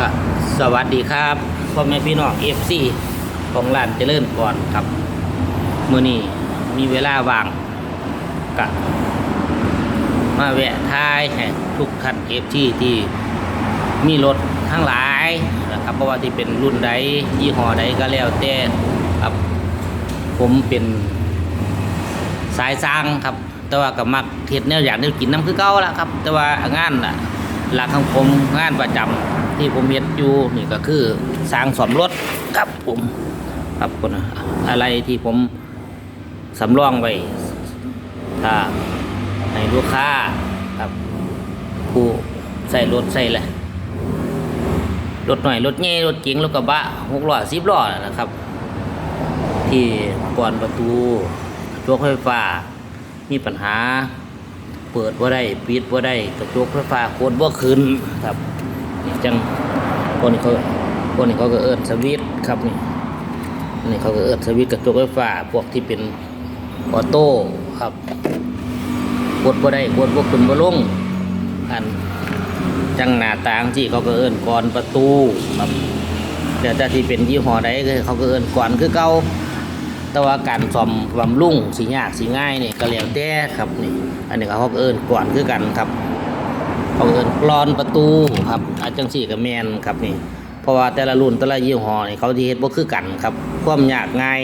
ก็สวัสดีครับพ่อแม่พี่น้องเอฟซีของร้านเจริญก่อนครับมื้อนี้มีเวลาว่างกะมาแวะทายให้ทุกท่านเอฟซีที่มีรถทั้งหลายนะครับเพราะว่าที่เป็นรุ่นใดยี่ห้อใดก็แล้วแต่ครับ ผมเป็นสายสร้างครับ แต่ว่ากับมักเทศแนวอยากแนวกินน้ำคือเก่าละครับ แต่ว่างานล่ะหลักของผมงานประจำ ที่ผมเฮ็ดอยู่นี่ก็คือสร้างสมรถครับผมครับคนอะไรที่ผมสำรองไว้ถ้าให้ลูกค้าครับผู้ใส่รถใส่แหละรถหน่อยรถเงี้รถเก๋งรถกระบะหกล้อสิบล้อนั่นะครับ ที่ก่อนประตูโชกไฟฟ้า มีปัญหา เปิดว่าได้ปิดว่าได้กระจกไฟฟ้าโคตรบ่ขึ้นครับ จังคนนี้เขาคนนี้เขาก็เอิ้นสวิตครับนี่นี่เขาก็เอิ้นสวิตช์กระจกไฟฟ้าพวกที่เป็นออโต้ครับกดบ่ได้กดบ่ขึ้นบ่ลงอันจังหน้าต่างที่เขาก็เอิ้นก่อนประตูครับแต่ถ้าที่เป็นยี่ห้อใดก็เขาก็เอิ้นก่อนคือเก่าแต่ว่าการซ่อมบำรุงสียากสีง่ายนี่ก็แล้วแต่ครับนี่อันนี้เขาก็เอิ้นก่อนคือกันครับ เขาเอิ้นกรอนประตูครับอาจังสี่กับแมนครับนี่ เพราะว่าแต่ละรุ่นแต่ละยี่ห้อนี่เขาที่เฮ็ดบ่คือกันครับ ความยากง่าย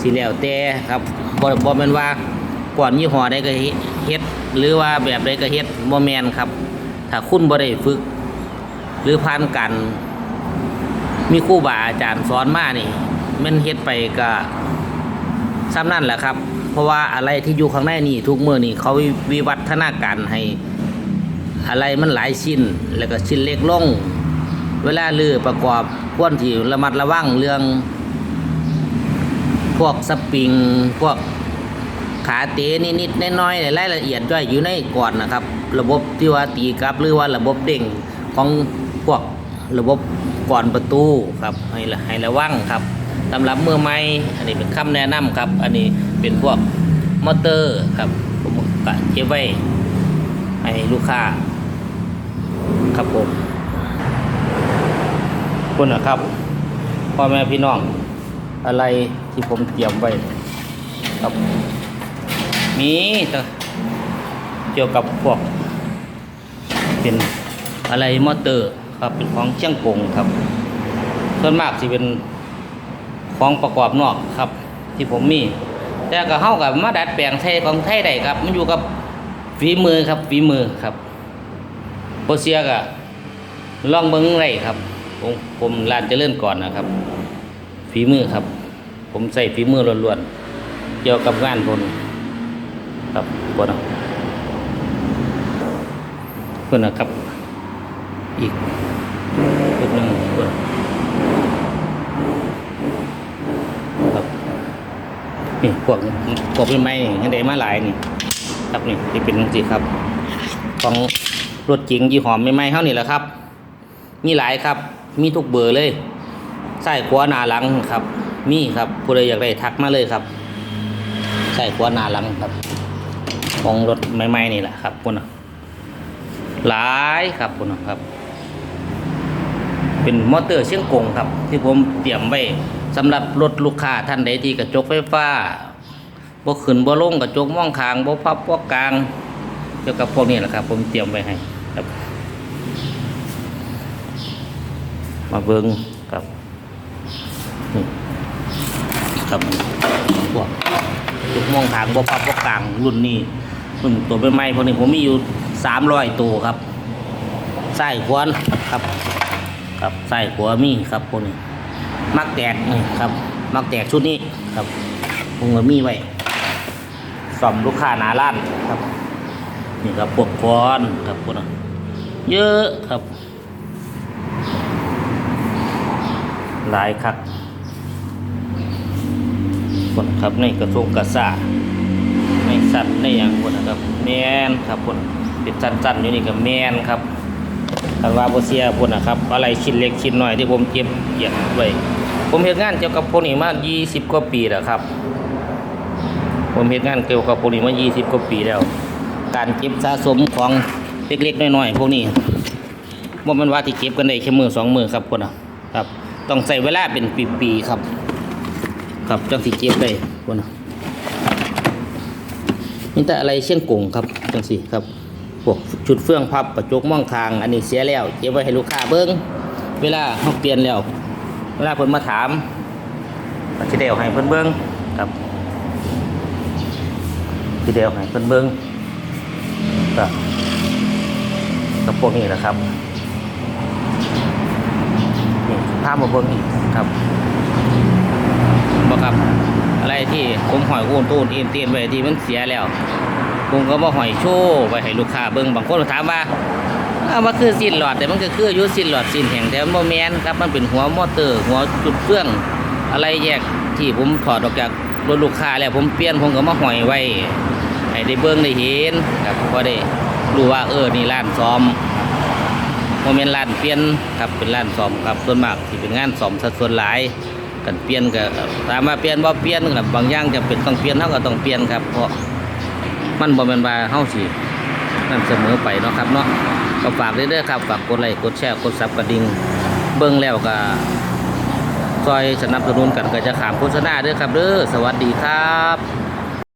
สิแล้วแต่ครับบ่บ่แม่นว่าก่อนยี่ห้อใดก็เฮ็ด หรือว่าแบบใดก็เฮ็ดบ่แมนครับ ถ้าคุณบ่ได้ฝึก หรือผ่านการมีครูบาอาจารย์สอนมานี่แมันเฮ็ดไปก็ซ้ำนั่นแหละครับ เพราะว่าอะไรที่อยู่ข้างในนี่ทุกเมื่อนี่เขาวิวิวัฒนาการให้ อะไรมันหลายชิ้น แล้วก็ชิ้นเล็กลง เวลาลือประกอบควรที่ระมัดระวังเรื่อง พวกสปริง พวกขาเตะนิดๆน้อยๆรายละเอียดย่อยอยู่ในก่อนนะครับ ระบบที่ว่าตีกลับหรือว่าระบบเด้งของพวกระบบก่อนประตูครับให้ระให้ระวังครับสำหรับมือใหม่อันนี้เป็นคำแนะนำครับ อันนี้เป็นพวกมอเตอร์ครับผมก็เก็บไว้ให้ลูกค้า ครับผมคุณนะครับพ่อแม่พี่น้อง อะไรที่ผมเตรียมไว้ครับ มีต่เกี่ยวกับพวก เป็นอะไรมอเตอร์ครับเป็นของเชียงกงครับ ส่วนมากสิเป็นของประกอบนอกครับ ที่ผมมี แต่ก็เข้ากับมาดัดแปลงไทยของไทยได้ครับ มันอยู่กับฝีมือครับฝีมือครับ โปเซียก็ลองเบิ้งไรครับ ผมผมลานเจะเลื่อนก่อนนะครับ ฝีมือครับ ผมใส่ฝีมือล้วนๆเกี่ยวกับงานพนครับพนเพื่อนนะครับ อีกอีกหนึ่งเพื่อนครับนี่พวกพวกเป็นไม้นี่ยังได้มาหลายนี่ ครับนี่ที่เป็นสิครับของ รถจริงยี่ห้อไม่ไม้เท่านี่แหละครับ มีหลายครับ มีทุกเบอร์เลยใส่ขวาหน้าหลังครับ มีครับผู้ใดอยากได้ทักมาเลยครับใส่ขวาหน้าหลังครับ ของรถใหม่ๆนี่แหละครับคุณนะหลายครับคุณนะครับ เป็นมอเตอร์เชียงกงครับ ที่ผมเตรียมไว้สำหรับรถลูกค้าท่านใดที่กระจกไฟฟ้าบ่ขึ้นบ่ลงกระจกมองคางบ่พับบ่กลางเกี่ยวกับพวกนี้แหละครับ ผมเตรียมไว้ให้ ครับ มาเบิ้งครับครับพวกทุกมองทางบ่พับบ่กลางรุ่นนี้รุ่นตัวใหม่ๆพวกนี้ผมมีอยู่สามร้อยตัวครับไส้ขวานครับ ครับไส้ขวมีครับพวกนี้ มักแตกนี่ครับ มักแตกชุดนี้ครับผมก็มีไว้สอมลูกค้าหนาร้านครับ นี่ครับพวกคอนครับพวกนั้น เยอะครับ หลายครับคนครับในกระทรวงกษาในสัตว์ในอย่างคนนะครับแมนครับคนเป็นสั้นๆอยู่นี่กับแมนครับคันว่าโบเซียคนนะครับ อะไรชิ้นเล็กชิ้นน้อยที่ผมเก็บเก็บไว้ผมเห็นงานเกี่ยวกับพวกนี้มา20 กว่าปีแล้วครับ ผมเห็นงานเกี่ยวกับพวกนี้มา 20 กว่าปีแล้ว การเก็บสะสมของ เล็กๆน้อยๆพวกนี้ว่ามันว่าที่เก็บกันได้แค่มือสองมือครับคนน่ะครับ ต้องใส่เวลาเป็นปีๆครับ ครับจังสิเก็บได้คนน่ะนี่แต่อะไรเชียงกงครับจังสิครับพวกชุดเฟื่องพับประจกมองทาง อันนี้เสียแล้วเก็บไว้ให้ลูกค้าเบิ้งเวลาเขาเปลี่ยนแล้ว เวลาเพิ่นมาถามก็สิได้เอาให้เพิ่นเบิ้งครับสิได้เอาให้เพิ่นเบิ้งครับ ก็ก็พวกนี้แหละครับนี่พามาเบิ้งอีกครับบ่ครับ อะไรที่ผมหอยโอนตูนเอ็นเตียนไว้ที่มันเสียแล้วผมก็มาหอยโชว์ไปให้ลูกค้าเบิ่งบางคนถามว่าอ้ามันคือสิ้นหลอดแต่มันก็คืออยู่สิ้นหลอดสิ้นแห่งแต่มันแมนครับมันเป็นหัวมอเตอร์ หัวจุดเฟื่อง อะไรแยกที่ผมถอดออกจากรถลูกค้าแล้วผมเปลี่ยนผมก็มาหอยไว้ให้ได้เบิ่งได้เห็นครับก็ได้ รู้ว่าเออนี่ร้านซ่อมโมเมนต์ร้านเปลี่ยนครับเป็นร้านซ่อมครับส่วนมากที่เป็นงานซ่อมสัดส่วนหลายกันเปลี่ยนก็ถามว่าเปลี่ยนบ่เปลี่ยนครับบางอย่างจะเป็นต้องเปลี่ยนเฮาก็ต้องเปลี่ยนครับ เพราะมันบ่แม่นว่าเฮาสินั่นเสมอไปเนาะครับเนาะก็ฝากเด้อยๆครับฝากกดไลค์กดแชร์กดซับกระดิ่งเบิ่งแล้วก็ซอยสนับสนุนกันก็จะขามโฆษณาด้อครับเด้อสวัสดีครับ